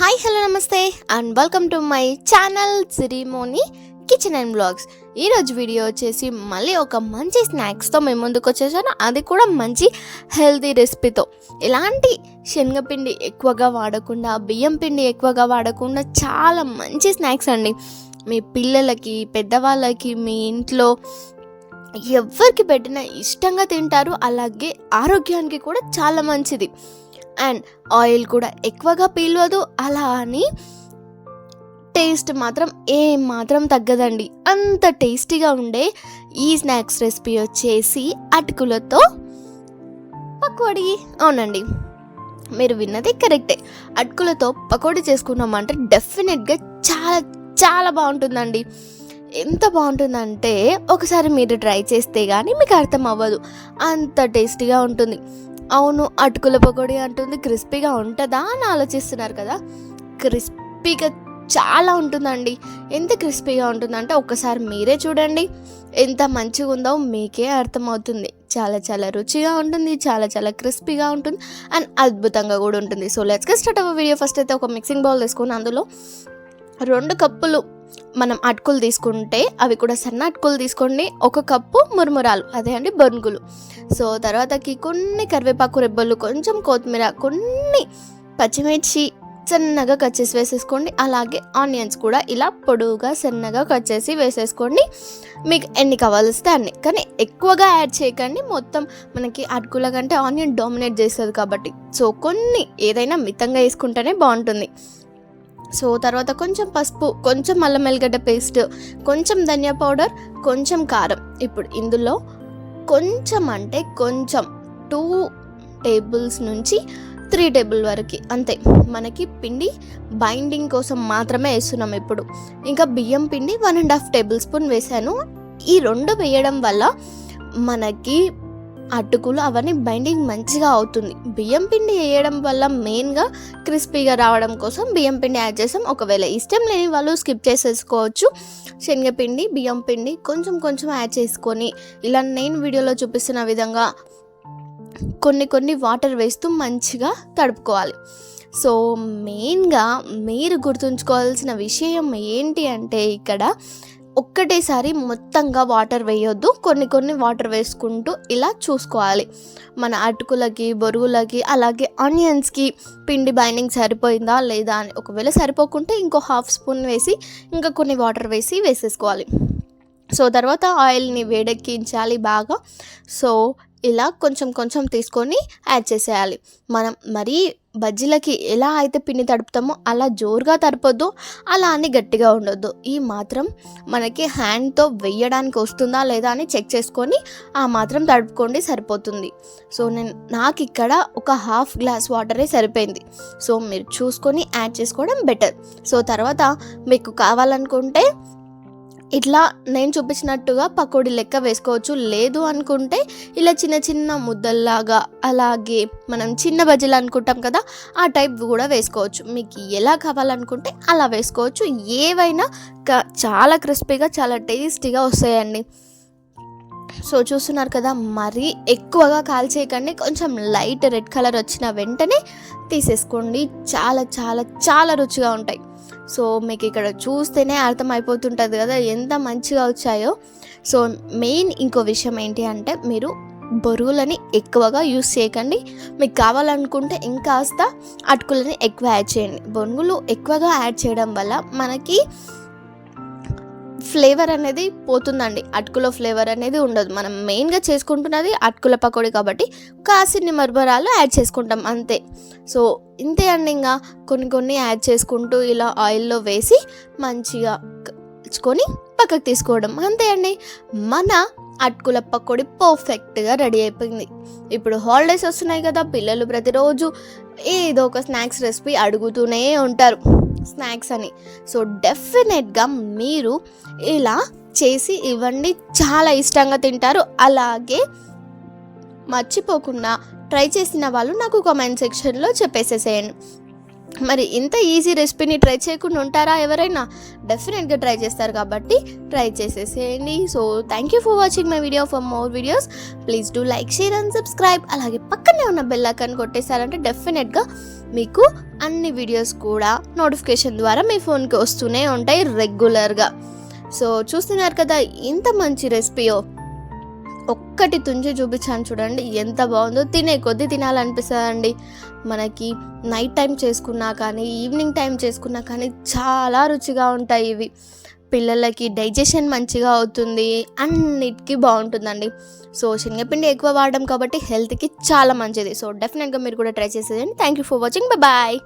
Hi hello నమస్తే and welcome to my channel Sirimoni kitchen and blogs ఈరోజు video వచ్చేసి మళ్ళీ ఒక మంచి స్నాక్స్తో మేము ముందుకు వచ్చేసాను. అది కూడా మంచి హెల్తీ రెసిపీతో ఎలాంటి శనగపిండి ఎక్కువగా వాడకుండా బియ్యం పిండి ఎక్కువగా వాడకుండా చాలా మంచి స్నాక్స్ అండి. మీ పిల్లలకి పెద్దవాళ్ళకి మీ ఇంట్లో ఎవరికి పెట్టినా ఇష్టంగా తింటారు. అలాగే ఆరోగ్యానికి కూడా చాలా మంచిది. అండ్ ఆయిల్ కూడా ఎక్కువగా పీల్వదు. అలా అని టేస్ట్ మాత్రం ఏం మాత్రం తగ్గదండి. అంత టేస్టీగా ఉండే ఈ స్నాక్స్ రెసిపీ వచ్చేసి అటుకులతో పకోడీ. అవునండి మీరు విన్నది కరెక్టే. అటుకులతో పకోడీ చేసుకున్నామంటే డెఫినెట్గా చాలా చాలా బాగుంటుందండి. ఎంత బాగుంటుందంటే ఒకసారి మీరు ట్రై చేస్తే కానీ మీకు అర్థం అవ్వదు. అంత టేస్టీగా ఉంటుంది. అవును అటుకుల పకోడీ అంటుంది క్రిస్పీగా ఉంటుందా అని ఆలోచిస్తున్నారు కదా. క్రిస్పీగా చాలా ఉంటుందండి. ఎంత క్రిస్పీగా ఉంటుందంటే ఒక్కసారి మీరే చూడండి. ఎంత మంచిగా ఉందో మీకే అర్థమవుతుంది. చాలా చాలా రుచిగా ఉంటుంది చాలా చాలా క్రిస్పీగా ఉంటుంది అండ్ అద్భుతంగా కూడా ఉంటుంది. సో లెట్స్ గెట్ స్టార్ట్ అవ్వ వీడియో. ఫస్ట్ అయితే ఒక మిక్సింగ్ బౌల్ తీసుకొని అందులో రెండు కప్పులు మనం అటుకులు తీసుకుంటే అవి కూడా సన్న అటుకులు తీసుకోండి. ఒక కప్పు మురుమురాలు అదే అండి బొరుగులు. సో తర్వాతకి కొన్ని కరివేపాకు రెబ్బలు కొంచెం కొత్తిమీర కొన్ని పచ్చిమిర్చి సన్నగా కట్ చేసి వేసేసుకోండి. అలాగే ఆనియన్స్ కూడా ఇలా పొడవుగా సన్నగా కట్ చేసి వేసేసుకోండి. మీకు ఎన్ని కావాల్స్తే అన్ని. కానీ ఎక్కువగా యాడ్ చేయకండి. మొత్తం మనకి అటుకుల కంటే ఆనియన్ డామినేట్ చేస్తుంది కాబట్టి. సో కొన్ని ఏదైనా మితంగా వేసుకుంటేనే బాగుంటుంది. సో తర్వాత కొంచెం పసుపు కొంచెం అల్లం వెల్లిగడ్డ పేస్ట్ కొంచెం ధనియా పౌడర్ కొంచెం కారం. ఇప్పుడు ఇందులో కొంచెం అంటే కొంచెం టూ టేబుల్స్ నుంచి త్రీ టేబుల్ వరకు. అంతే. మనకి పిండి బైండింగ్ కోసం మాత్రమే వేస్తున్నాం ఇప్పుడు. ఇంకా బియ్యం పిండి one and half tablespoon వేసాను ఈ రెండు వేయడం వల్ల మనకి అటుకులు అవన్నీ బైండింగ్ మంచిగా అవుతుంది. బియ్యం పిండి వేయడం వల్ల మెయిన్గా క్రిస్పీగా రావడం కోసం బియ్యం పిండి యాడ్ చేసాం ఒకవేళ ఇష్టం లేని వాళ్ళు స్కిప్ చేసేసుకోవచ్చు. శనగపిండి బియ్యం పిండి కొంచెం కొంచెం యాడ్ చేసుకొని ఇలా నేను వీడియోలో చూపిస్తున్న విధంగా కొన్ని కొన్ని వాటర్ వేస్తూ మంచిగా తడుపుకోవాలి. సో మెయిన్గా మీరు గుర్తుంచుకోవాల్సిన విషయం ఏంటి అంటే ఇక్కడ ఒక్కటేసారి మొత్తంగా వాటర్ వేయొద్దు. కొన్ని కొన్ని వాటర్ వేసుకుంటూ ఇలా చూసుకోవాలి. మన అటుకులకి బొరుగులకి అలాగే ఆనియన్స్కి పిండి బైండింగ్ సరిపోయిందా లేదా అని ఒకవేళ సరిపోకుంటే ఇంకో హాఫ్ స్పూన్ వేసి ఇంకా కొన్ని వాటర్ వేసి వేసేసుకోవాలి. సో తర్వాత ఆయిల్ని వేడెక్కించాలి బాగా. సో ఇలా కొంచెం కొంచెం తీసుకొని యాడ్ చేసేయాలి. మనం మరీ బజ్జీలకి ఎలా అయితే పిండి తడుపుతామో అలా జోరుగా తడపొద్దు అలా అని గట్టిగా ఉండొద్దు. ఈ మాత్రం మనకి హ్యాండ్తో వేయడానికి వస్తుందా లేదా అని చెక్ చేసుకొని ఆ మాత్రం తడుపుకోండి సరిపోతుంది. సో నేను నాకు ఇక్కడ ఒక హాఫ్ గ్లాస్ వాటరే సరిపోయింది. సో మీరు చూసుకొని యాడ్ చేసుకోవడం బెటర్ సో తర్వాత మీకు కావాలనుకుంటే ఇట్లా నేను చూపించినట్టుగా పకోడీ లెక్క వేసుకోవచ్చు. లేదు అనుకుంటే ఇలా చిన్న చిన్న ముద్దల్లాగా అలాగే మనం చిన్న బజ్జీలు అనుకుంటాం కదా ఆ టైప్ కూడా వేసుకోవచ్చు. మీకు ఎలా కావాలనుకుంటే అలా వేసుకోవచ్చు. ఏవైనా క- చాలా క్రిస్పీగా చాలా టేస్టీగా వస్తాయండి. సో చూస్తున్నారు కదా మరీ ఎక్కువగా కాల్చేయకండి కొంచెం లైట్ రెడ్ కలర్ వచ్చిన వెంటనే తీసేసుకోండి. చాలా చాలా చాలా రుచిగా ఉంటాయి. సో మీకు ఇక్కడ చూస్తేనే అర్థమైపోతుంటుంది కదా ఎంత మంచిగా వచ్చాయో. సో మెయిన్ ఇంకో విషయం ఏంటి అంటే మీరు బొరుగులని ఎక్కువగా యూస్ చేయకండి. మీకు కావాలనుకుంటే ఇంకాస్త అటుకులని ఎక్కువ యాడ్ చేయండి. బొరుగులు ఎక్కువగా యాడ్ చేయడం వల్ల మనకి ఫ్లేవర్ అనేది పోతుందండి. అటుకుల ఫ్లేవర్ అనేది ఉండదు. మనం మెయిన్గా చేసుకుంటున్నది అటుకుల పకోడీ కాబట్టి కాసిన్ని మరమరాలు యాడ్ చేసుకుంటాం. అంతే. సో ఇంతే అండి ఇంకా. కొన్ని కొన్ని యాడ్ చేసుకుంటూ ఇలా ఆయిల్లో వేసి మంచిగా కొని పక్కకు తీసుకోవడం. అంతే అండి. మన అటుకుల పకోడీ పర్ఫెక్ట్గా రెడీ అయిపోయింది. ఇప్పుడు హాలిడేస్ వస్తున్నాయి కదా. పిల్లలు ప్రతిరోజు ఏదో ఒక స్నాక్స్ రెసిపీ అడుగుతూనే ఉంటారు. స్నాక్స్ అని. సో డెఫినెట్గా మీరు ఇలా చేసి ఇవ్వండి. చాలా ఇష్టంగా తింటారు. అలాగే మర్చిపోకుండా ట్రై చేసిన వాళ్ళు నాకు కామెంట్ సెక్షన్లో చెప్పేసేసేయండి. మరి ఇంత ఈజీ రెసిపీని ట్రై చేయకుండా ఉంటారా ఎవరైనా? డెఫినెట్గా ట్రై చేస్తారు కాబట్టి ట్రై చేసేసేయండి. So thank you for watching my video. For more videos please do like share and subscribe. అలాగే పక్కనే ఉన్న బెల్ ఐకాన్ కొట్టేశారంటే డెఫినెట్గా మీకు అన్ని వీడియోస్ కూడా నోటిఫికేషన్ ద్వారా మీ ఫోన్కి వస్తూనే ఉంటాయి రెగ్యులర్గా సో చూస్తున్నారు కదా ఇంత మంచి రెసిపీయో ఒక్కటి తుంచి చూపించాను చూడండి ఎంత బాగుందో. తినే కొద్దీ తినాలనిపిస్తుందండి. మనకి నైట్ టైం చేసుకున్నా కానీ ఈవినింగ్ టైం చేసుకున్నా కానీ చాలా రుచిగా ఉంటాయి ఇవి. పిల్లలకి డైజెషన్ మంచిగా అవుతుంది అన్నిటికీ బాగుంటుందండి. సో శనగపిండి ఎక్కువ వాడడం కాబట్టి హెల్త్కి చాలా మంచిది. సో డెఫినెట్గా మీరు కూడా try చేసేదండి thank you for watching. Bye.